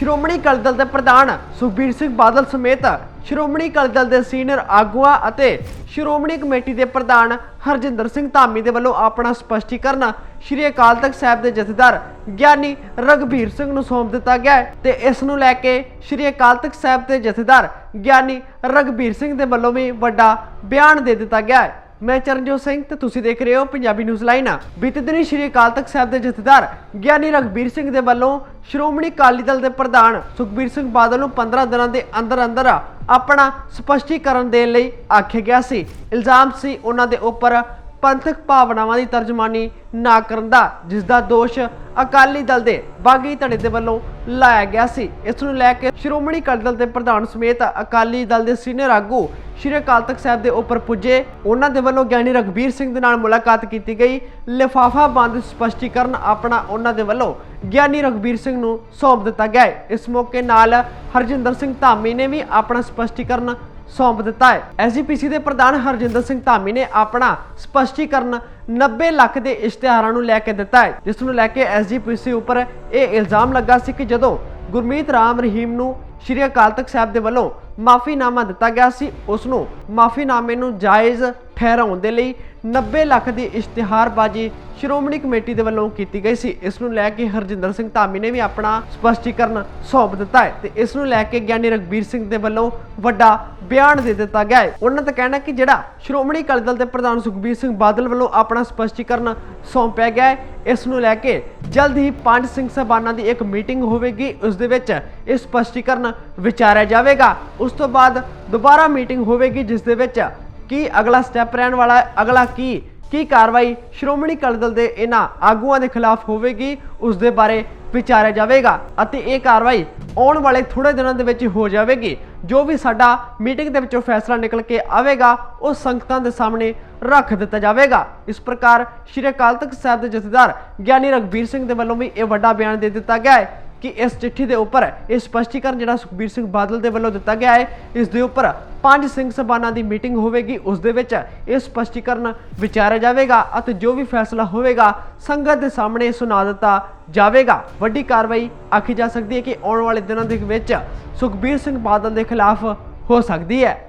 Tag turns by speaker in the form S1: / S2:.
S1: ਸ਼੍ਰੋਮਣੀ ਅਕਾਲੀ ਦਲ ਦੇ ਪ੍ਰਧਾਨ ਸੁਖਬੀਰ ਸਿੰਘ ਬਾਦਲ ਸਮੇਤ ਸ਼੍ਰੋਮਣੀ ਅਕਾਲੀ ਦਲ ਦੇ ਸੀਨੀਅਰ ਆਗੂਆਂ ਅਤੇ ਸ਼੍ਰੋਮਣੀ ਕਮੇਟੀ ਦੇ ਪ੍ਰਧਾਨ ਹਰਜਿੰਦਰ ਸਿੰਘ ਧਾਮੀ ਦੇ ਵੱਲੋਂ ਆਪਣਾ ਸਪਸ਼ਟੀਕਰਨ ਸ਼੍ਰੀ ਅਕਾਲ ਤਖਤ ਸਾਹਿਬ ਦੇ ਜਥੇਦਾਰ ਗਿਆਨੀ ਰਗਵੀਰ ਸਿੰਘ ਨੂੰ ਸੌਂਪ ਦਿੱਤਾ ਗਿਆ ਹੈ ਤੇ ਇਸ ਨੂੰ ਲੈ ਕੇ ਸ਼੍ਰੀ ਅਕਾਲ ਤਖਤ ਸਾਹਿਬ ਦੇ ਜਥੇਦਾਰ ਗਿਆਨੀ ਰਗਵੀਰ ਸਿੰਘ ਦੇ ਵੱਲੋਂ ਵੀ ਵੱਡਾ ਬਿਆਨ ਦੇ ਦਿੱਤਾ ਗਿਆ ਹੈ। ਮੈਂ ਚਰਨਜੋਤ ਸਿੰਘ ਤੇ ਤੁਸੀਂ ਦੇਖ ਰਹੇ ਹੋ ਪੰਜਾਬੀ ਨਿਊਜ਼ ਲਾਈਨ ਬੀਤੇ ਦਿਨੀ ਸ਼੍ਰੀ ਅਕਾਲ ਤਖਤ ਸਾਹਿਬ ਦੇ ਜਥੇਦਾਰ ਗਿਆਨੀ ਰਘਬੀਰ ਸਿੰਘ ਦੇ ਵੱਲੋਂ ਸ਼੍ਰੋਮਣੀ ਅਕਾਲੀ ਦਲ ਦੇ ਪ੍ਰਧਾਨ ਸੁਖਬੀਰ ਸਿੰਘ ਬਾਦਲ ਨੂੰ 15 ਦਿਨਾਂ ਦੇ ਅੰਦਰ ਅੰਦਰ ਆਪਣਾ ਸਪਸ਼ਟੀਕਰਨ ਦੇਣ ਲਈ ਆਖਿਆ ਗਿਆ ਸੀ। ਇਲਜ਼ਾਮ ਸੀ ਉਹਨਾਂ ਦੇ ਉੱਪਰ ਪੰਥਕ ਭਾਵਨਾਵਾਂ ਦੀ ਤਰਜਮਾਨੀ ਨਾ ਕਰਨ ਦਾ, ਜਿਸ ਦਾ ਦੋਸ਼ ਅਕਾਲੀ ਦਲ ਦੇ ਬਾਗੀ ਧੜੇ ਦੇ ਵੱਲੋਂ ਲਾਇਆ ਗਿਆ ਸੀ। ਇਸ ਨੂੰ ਲੈ ਕੇ ਸ਼੍ਰੋਮਣੀ ਅਕਾਲੀ ਦਲ ਦੇ ਪ੍ਰਧਾਨ ਸਮੇਤ ਅਕਾਲੀ ਦਲ ਦੇ ਸੀਨੀਅਰ ਆਗੂ ਸ਼੍ਰੀ ਅਕਾਲ ਤਖਤ ਸਾਹਿਬ ਦੇ ਉੱਪਰ ਪੁੱਜੇ। ਉਹਨਾਂ ਦੇ ਵੱਲੋਂ ਗਿਆਨੀ ਰਘਬੀਰ ਸਿੰਘ ਦੇ ਨਾਲ ਮੁਲਾਕਾਤ ਕੀਤੀ ਗਈ। ਲਿਫਾਫਾ ਬੰਦ ਸਪਸ਼ਟੀਕਰਨ ਆਪਣਾ ਉਹਨਾਂ ਦੇ ਵੱਲੋਂ ਗਿਆਨੀ ਰਘਬੀਰ ਸਿੰਘ ਨੂੰ ਸੌਂਪ ਦਿੱਤਾ ਗਿਆ ਹੈ। ਇਸ ਮੌਕੇ ਨਾਲ ਹਰਜਿੰਦਰ ਸਿੰਘ ਧਾਮੀ ਨੇ ਵੀ ਆਪਣਾ ਸਪਸ਼ਟੀਕਰਨ ਸੌਂਪ ਦਿੱਤਾ ਹੈ। ਐਸਜੀਪੀਸੀ ਦੇ ਪ੍ਰਧਾਨ ਹਰਜਿੰਦਰ ਸਿੰਘ ਧਾਮੀ ਨੇ ਆਪਣਾ ਸਪਸ਼ਟੀਕਰਨ 90 ਲੱਖ ਦੇ ਇਸ਼ਤਿਹਾਰਾਂ ਨੂੰ ਲੈ ਕੇ ਦਿੱਤਾ ਹੈ, ਜਿਸ ਨੂੰ ਲੈ ਕੇ ਐਸਜੀਪੀਸੀ ਉੱਪਰ ਇਹ ਇਲਜ਼ਾਮ ਲੱਗਾ ਸੀ ਕਿ ਜਦੋਂ ਗੁਰਮੀਤ ਰਾਮ ਰਹੀਮ ਨੂੰ ਸ਼੍ਰੀ ਅਕਾਲ ਤਖਤ ਸਾਹਿਬ ਦੇ ਵੱਲੋਂ ਮਾਫੀਨਾਮਾ ਦਿੱਤਾ ਗਿਆ ਸੀ। ਉਸ ਨੂੰ ਮਾਫੀਨਾਮੇ ਨੂੰ ਜਾਇਜ਼ ਠਹਿਰਾਉਣ ਦੇ ਲਈ 90 ਲੱਖ ਦੀ ਇਸ਼ਤਿਹਾਰਬਾਜ਼ੀ ਸ਼੍ਰੋਮਣੀ ਕਮੇਟੀ ਦੇ ਵੱਲੋਂ ਕੀਤੀ ਗਈ ਸੀ। ਇਸ ਨੂੰ ਲੈ ਕੇ ਹਰਜਿੰਦਰ ਸਿੰਘ ਧਾਮੀ ਨੇ ਵੀ ਆਪਣਾ ਸਪਸ਼ਟੀਕਰਨ ਸੌਂਪ ਦਿੱਤਾ ਹੈ ਤੇ ਇਸ ਨੂੰ ਲੈ ਕੇ ਗਿਆਨੀ ਰਘਬੀਰ ਸਿੰਘ ਦੇ ਵੱਲੋਂ ਵੱਡਾ ਬਿਆਨ ਦੇ ਦਿੱਤਾ ਗਿਆ ਹੈ। ਉਹਨਾਂ ਦਾ ਕਹਿਣਾ ਕਿ ਜਿਹੜਾ ਸ਼੍ਰੋਮਣੀ ਅਕਾਲੀ ਦਲ ਦੇ ਪ੍ਰਧਾਨ ਸੁਖਬੀਰ ਸਿੰਘ ਬਾਦਲ ਵੱਲੋਂ ਆਪਣਾ ਸਪਸ਼ਟੀਕਰਨ ਸੌਂਪਿਆ ਗਿਆ ਹੈ। ਇਸ ਨੂੰ ਲੈ ਕੇ ਜਲਦ ਹੀ ਪੰਜ ਸਿੰਘ ਸਭਾਨਾਂ ਦੀ ਇੱਕ ਮੀਟਿੰਗ ਹੋਵੇਗੀ। ਉਸ ਦੇ ਵਿੱਚ ਇਹ ਸਪਸ਼ਟੀਕਰਨ ਵਿਚਾਰਿਆ ਜਾਵੇਗਾ। ਉਸ ਉਸ ਤੋਂ ਬਾਅਦ ਦੁਬਾਰਾ ਮੀਟਿੰਗ ਹੋਵੇਗੀ, ਜਿਸ ਦੇ ਵਿੱਚ ਕੀ ਅਗਲਾ ਸਟੈਪ ਰਹਿਣ ਵਾਲਾ ਅਗਲਾ ਕੀ ਕੀ ਕਾਰਵਾਈ ਸ਼੍ਰੋਮਣੀ ਅਕਾਲੀ ਦਲ ਦੇ ਇਹਨਾਂ ਆਗੂਆਂ ਦੇ ਖਿਲਾਫ ਹੋਵੇਗੀ, ਉਸ ਦੇ ਬਾਰੇ ਵਿਚਾਰਿਆ ਜਾਵੇਗਾ ਅਤੇ ਇਹ ਕਾਰਵਾਈ ਆਉਣ ਵਾਲੇ ਥੋੜੇ ਦਿਨਾਂ ਦੇ ਵਿੱਚ ਹੀ ਹੋ ਜਾਵੇਗੀ। ਜੋ ਵੀ ਸਾਡਾ ਮੀਟਿੰਗ ਦੇ ਵਿੱਚੋਂ ਫੈਸਲਾ ਨਿਕਲ ਕੇ ਆਵੇਗਾ, ਉਹ ਸੰਗਤਾਂ ਦੇ ਸਾਹਮਣੇ ਰੱਖ ਦਿੱਤਾ ਜਾਵੇਗਾ। ਇਸ ਪ੍ਰਕਾਰ ਸ਼੍ਰੀ ਅਕਾਲ ਤਖਤ ਸਾਹਿਬ ਦੇ ਜਥੇਦਾਰ ਗਿਆਨੀ ਰਘਬੀਰ ਸਿੰਘ ਦੇ ਵੱਲੋਂ ਵੀ ਇਹ ਵੱਡਾ ਬਿਆਨ ਦੇ ਦਿੱਤਾ ਗਿਆ ਹੈ ਕਿ ਇਸ ਚਿੱਠੀ ਦੇ ਉੱਪਰ ਇਹ ਸਪਸ਼ਟੀਕਰਨ ਜਿਹੜਾ ਸੁਖਬੀਰ ਸਿੰਘ ਬਾਦਲ ਦੇ ਵੱਲੋਂ ਦਿੱਤਾ ਗਿਆ ਹੈ, ਇਸ ਦੇ ਉੱਪਰ ਪੰਜ ਸਿੰਘ ਸਭਾਨਾਂ ਦੀ ਮੀਟਿੰਗ ਹੋਵੇਗੀ, ਉਸ ਦੇ ਵਿੱਚ ਇਹ ਸਪਸ਼ਟੀਕਰਨ ਵਿਚਾਰਿਆ ਜਾਵੇਗਾ ਅਤੇ ਜੋ ਵੀ ਫੈਸਲਾ ਹੋਵੇਗਾ, ਸੰਗਤ ਦੇ ਸਾਹਮਣੇ ਸੁਣਾ ਦਿੱਤਾ ਜਾਵੇਗਾ। ਵੱਡੀ ਕਾਰਵਾਈ ਆਖੀ ਜਾ ਸਕਦੀ ਹੈ ਕਿ ਆਉਣ ਵਾਲੇ ਦਿਨਾਂ ਦੇ ਵਿੱਚ ਸੁਖਬੀਰ ਸਿੰਘ ਬਾਦਲ ਦੇ ਖਿਲਾਫ ਹੋ ਸਕਦੀ ਹੈ।